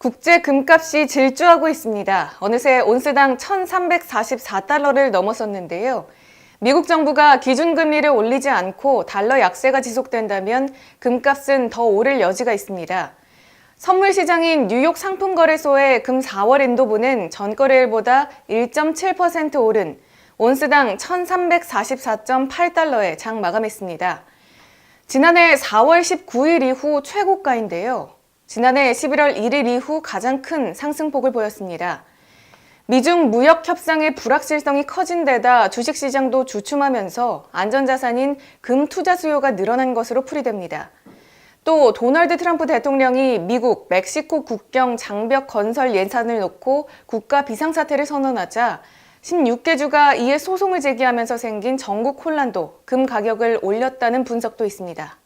국제 금값이 질주하고 있습니다. 어느새 온스당 1,344달러를 넘어섰는데요. 미국 정부가 기준금리를 올리지 않고 달러 약세가 지속된다면 금값은 더 오를 여지가 있습니다. 선물 시장인 뉴욕 상품거래소의 금 4월 인도부는 전거래일보다 1.7% 오른 온스당 1,344.8달러에 장 마감했습니다. 지난해 4월 19일 이후 최고가인데요. 지난해 11월 1일 이후 가장 큰 상승폭을 보였습니다. 미중 무역 협상의 불확실성이 커진 데다 주식시장도 주춤하면서 안전자산인 금 투자 수요가 늘어난 것으로 풀이됩니다. 또 도널드 트럼프 대통령이 미국, 멕시코 국경 장벽 건설 예산을 놓고 국가 비상사태를 선언하자 16개 주가 이에 소송을 제기하면서 생긴 전국 혼란도 금 가격을 올렸다는 분석도 있습니다.